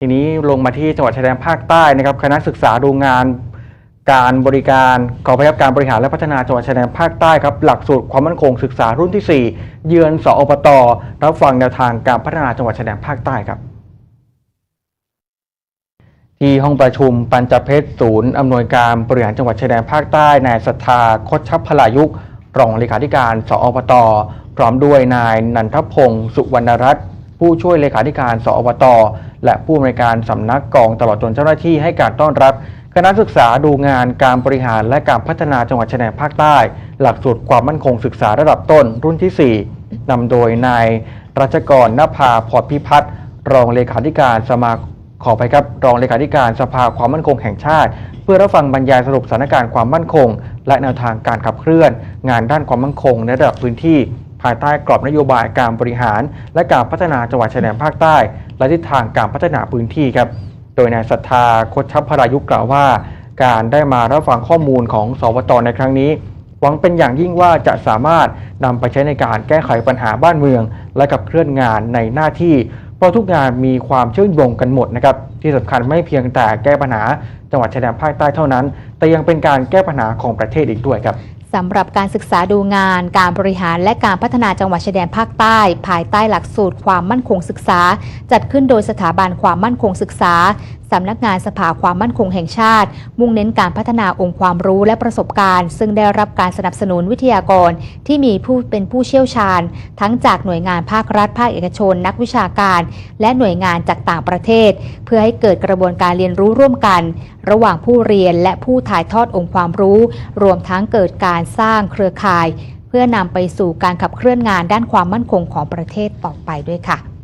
ทีนี้ลงมาที่จังหวัดชายแดนภาคใต้นะครับคณะศึกษาดูงานการบริการขอพยับการบริหารและพัฒนาจังหวัดชายแดนภาคใต้ครับหลักสูตรความมั่นคงศึกษารุ่นที่ 4 เยือนสอปตรับฟังแนวทางการพัฒนาจังหวัดชายแดนภาคใต้ครับ ที่ห้องประชุมปัญจเพชรศูนย์อำนวยการบริหารจังหวัดชายแดนภาคใต้นายศรัทธาคดชัพพลายุกรองเลขาธิการสอปตพร้อมด้วยนายนันทพงศ์สุวรรณรัตน์ ผู้ช่วยเลขาธิการ สอปตและผู้อำนวยการสำนักกองตลอดจนเจ้าหน้าที่ให้การต้อนรับ คณะศึกษาดูงานการบริหารและการพัฒนาจังหวัดชายแดนภาคใต้ หลักสูตรความมั่นคงศึกษาระดับต้นรุ่นที่ 4นำโดยนายรัชกรนภาพรพิพัฒน์รองเลขาธิการสมาขอไปครับรองเลขาธิการสภาความมั่นคงแห่งชาติ เพื่อรับฟังบรรยายสรุปสถานการณ์ความมั่นคง และแนวทางการขับเคลื่อน งานด้านความมั่นคงในระดับพื้นที่ายใต้กรอบนโยบายการบริหาร และการพัฒนาจังหวัดชายแดนภาคใต้ และทิศทางการพัฒนาพื้นที่ครับ โดยนายศรัทธาคดชัพพรายุกกล่าวว่า การได้มารับฟังข้อมูลของสวตในครั้งนี้ หวังเป็นอย่างยิ่งว่าจะสามารถนำไปใช้ในการแก้ไขปัญหาบ้านเมือง และกับเคลื่อนงานในหน้าที่เพราะทุกงานมีความเชื่อมโยงกันหมดนะครับที่สำคัญไม่เพียงแต่แก้ปัญหาจังหวัดชายแดนภาคใต้เท่านั้น แต่ยังเป็นการแก้ปัญหาของประเทศอีกด้วยครับ สำหรับการศึกษาดูงาน การบริหารและการพัฒนาจังหวัดชายแดนภาคใต้ ภายใต้หลักสูตรความมั่นคงศึกษา จัดขึ้นโดยสถาบันความมั่นคงศึกษาสำนักงานสภาความมั่นคงแห่งชาติ มุ่งเน้นการพัฒนาองค์ความรู้และประสบการณ์ ซึ่งได้รับการสนับสนุนวิทยากร ที่มีผู้เป็นผู้เชี่ยวชาญ ทั้งจากหน่วยงานภาครัฐภาคเอกชน นักวิชาการ และหน่วยงานจากต่างประเทศ เพื่อให้เกิดกระบวนการเรียนรู้ร่วมกัน ระหว่างผู้เรียนและผู้ถ่ายทอดองค์ความรู้ รวมทั้งเกิดการสร้างเครือข่าย เพื่อนำไปสู่การขับเคลื่อนงานด้านความมั่นคงของประเทศต่อไปด้วยค่ะ